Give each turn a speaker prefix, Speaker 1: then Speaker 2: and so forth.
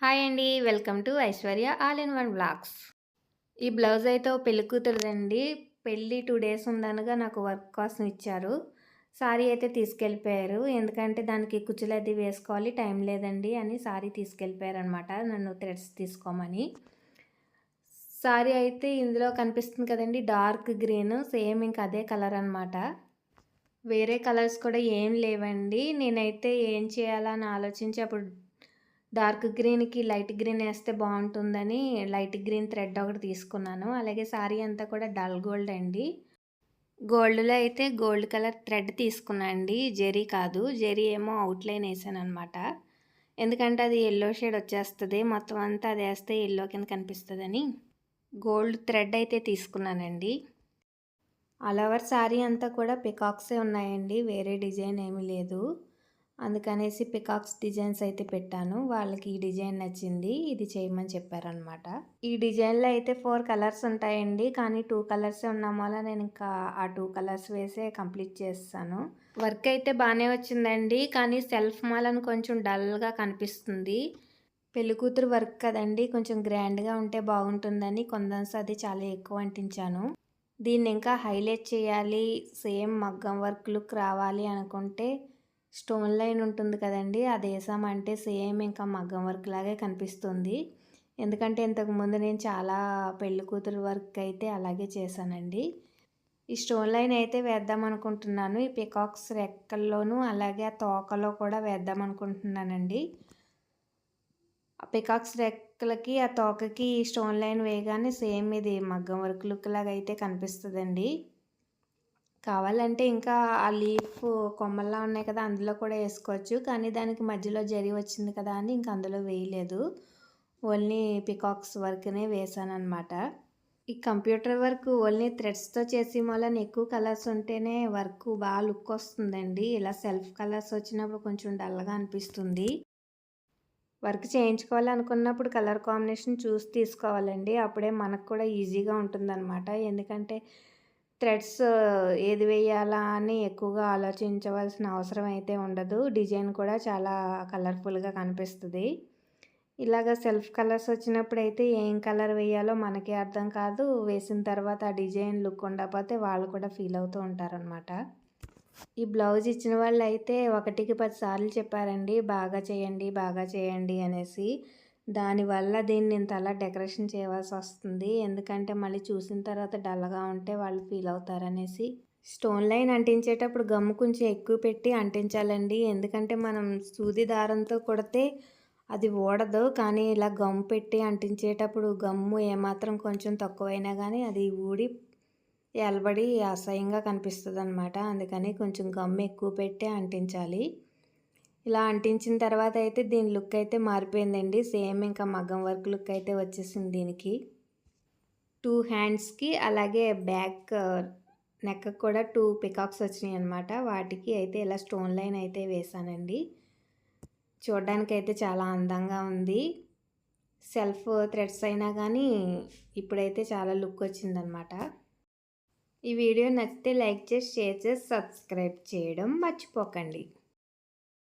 Speaker 1: Hi అండి. Welcome to Aishwarya all in one blogs ఈ blouse అయితే ఓ పెళ్ళి కూతురుదండి. పెళ్ళి టూ డేస్ ఉందనగా నాకు వర్క్ కోసం ఇచ్చారు. సారీ అయితే తీసుకెళ్ళిపోయారు. ఎందుకంటే దానికి కుచ్చులు అది వేసుకోవాలి టైం లేదండి అని సారీ తీసుకెళ్ళిపోయారు అనమాట నన్ను థ్రెడ్స్ తీసుకోమని. సారీ అయితే ఇందులో కనిపిస్తుంది కదండి డార్క్ గ్రీన్ సేమ్ ఇంకా అదే కలర్ అనమాట. వేరే కలర్స్ కూడా ఏం లేవండి. నేనైతే ఏం చేయాలని ఆలోచించి అప్పుడు డార్క్ గ్రీన్కి లైట్ గ్రీన్ వేస్తే బాగుంటుందని లైట్ గ్రీన్ థ్రెడ్ ఒకటి తీసుకున్నాను. అలాగే శారీ అంతా కూడా డల్ గోల్డ్ అండి. గోల్డ్లో అయితే గోల్డ్ కలర్ థ్రెడ్ తీసుకున్నా అండి. జెరీ కాదు. జెరీ ఏమో అవుట్లైన్ వేసాను అనమాట ఎందుకంటే అది ఎల్లో షేడ్ వచ్చేస్తుంది. మొత్తం అంతా అది వేస్తే ఎల్లో కింద కనిపిస్తుందని గోల్డ్ థ్రెడ్ అయితే తీసుకున్నానండి. అలవర్ శారీ అంతా కూడా పికాక్సే ఉన్నాయండి. వేరే డిజైన్ ఏమీ లేదు. అందుకనేసి పికాక్స్ డిజైన్స్ అయితే పెట్టాను. వాళ్ళకి ఈ డిజైన్ నచ్చింది. ఇది చేయమని చెప్పారనమాట ఈ డిజైన్లో అయితే ఫోర్ కలర్స్ ఉంటాయండి. కానీ టూ కలర్స్ ఉన్నాం వల్ల నేను ఇంకా ఆ టూ కలర్స్ వేసే కంప్లీట్ చేస్తాను. వర్క్ అయితే బాగానే వచ్చిందండి. కానీ సెల్ఫ్ మాలని కొంచెం డల్గా కనిపిస్తుంది. పెళ్ళికూతురు వర్క్ కదండి. కొంచెం గ్రాండ్గా ఉంటే బాగుంటుందని కొందన్స్ అది చాలా ఎక్కువ అంటించాను. దీన్ని ఇంకా హైలైట్ చేయాలి. సేమ్ మగ్గం వర్క్ లుక్ రావాలి అనుకుంటే స్టోన్ లైన్ ఉంటుంది కదండి అది వేసామంటే సేమ్ ఇంకా మగ్గం వర్క్ లాగే కనిపిస్తుంది. ఎందుకంటే ఇంతకుముందు నేను చాలా పెళ్ళి కూతురు వర్క్ అయితే అలాగే చేశానండి. ఈ స్టోన్ లైన్ అయితే వేద్దాం అనుకుంటున్నాను. ఈ పికాక్స్ రెక్కల్లోనూ అలాగే ఆ తోకలో కూడా వేద్దాం అనుకుంటున్నానండి. ఆ పికాక్స్ రెక్కలకి ఆ తోకకి స్టోన్ లైన్ వేయగానే సేమ్ ఇది మగ్గం వర్క్ లుక్ లాగా అయితే కనిపిస్తుందండి. కావాలంటే ఇంకా ఆ లీఫ్ కొమ్మల్లా ఉన్నాయి కదా అందులో కూడా వేసుకోవచ్చు. కానీ దానికి మధ్యలో జరి వచ్చింది కదా అని ఇంకా అందులో వేయలేదు. ఓన్లీ పికాక్స్ వర్క్నే వేసాను అనమాట ఈ కంప్యూటర్ వర్క్ ఓన్లీ థ్రెడ్స్తో చేసి వల్ల ఎక్కువ కలర్స్ ఉంటేనే వర్క్ బాగా లుక్ వస్తుందండి. ఇలా సెల్ఫ్ కలర్స్ వచ్చినప్పుడు కొంచెం డల్గా అనిపిస్తుంది. వర్క్ చేయించుకోవాలనుకున్నప్పుడు కలర్ కాంబినేషన్ చూసి తీసుకోవాలండి. అప్పుడే మనకు కూడా ఈజీగా ఉంటుందన్నమాట. ఎందుకంటే థ్రెడ్స్ ఏది వేయాలా అని ఎక్కువగా ఆలోచించవలసిన అవసరం అయితే ఉండదు. డిజైన్ కూడా చాలా కలర్ఫుల్గా కనిపిస్తుంది. ఇలాగ సెల్ఫ్ కలర్స్ వచ్చినప్పుడు అయితే ఏం కలర్ వేయాలో మనకి అర్థం కాదు. వేసిన తర్వాత ఆ డిజైన్ లుక్ ఉండకపోతే వాళ్ళు కూడా ఫీల్ అవుతూ ఉంటారనమాట ఈ బ్లౌజ్ ఇచ్చిన వాళ్ళు అయితే ఒకటికి పది సార్లు చెప్పారండి బాగా చేయండి బాగా చేయండి అనేసి. దానివల్ల దీన్ని ఇంత అలా డెకరేషన్ చేయవలసి వస్తుంది. ఎందుకంటే మళ్ళీ చూసిన తర్వాత డల్గా ఉంటే వాళ్ళు ఫీల్ అవుతారనేసి. స్టోన్ లైన్ అంటించేటప్పుడు గమ్ము కొంచెం ఎక్కువ పెట్టి అంటించాలండి. ఎందుకంటే మనం సూది దారంతో కొడితే అది ఓడదు కానీ ఇలా గమ్ము పెట్టి అంటించేటప్పుడు గమ్ము ఏమాత్రం కొంచెం తక్కువైనా కానీ అది ఊడి ఎలబడి అసహ్యంగా కనిపిస్తుంది అనమాట అందుకని కొంచెం గమ్ము ఎక్కువ పెట్టి అంటించాలి. ఇలా అంటించిన తర్వాత అయితే దీని లుక్ అయితే మారిపోయిందండి. సేమ్ ఇంకా మగ్గం వర్క్ లుక్ అయితే వచ్చేసింది దీనికి. టూ హ్యాండ్స్కి అలాగే బ్యాక్ నెక్ కూడా టూ పికాక్స్ వచ్చినాయి అనమాట వాటికి అయితే ఇలా స్టోన్ లైన్ అయితే వేసానండి. చూడ్డానికైతే అయితే చాలా అందంగా ఉంది. సెల్ఫ్ థ్రెడ్స్ అయినా కానీ ఇప్పుడైతే చాలా లుక్ వచ్చిందనమాట ఈ వీడియో నచ్చితే లైక్ చేసి షేర్ చేసి సబ్స్క్రైబ్ చేయడం మర్చిపోకండి.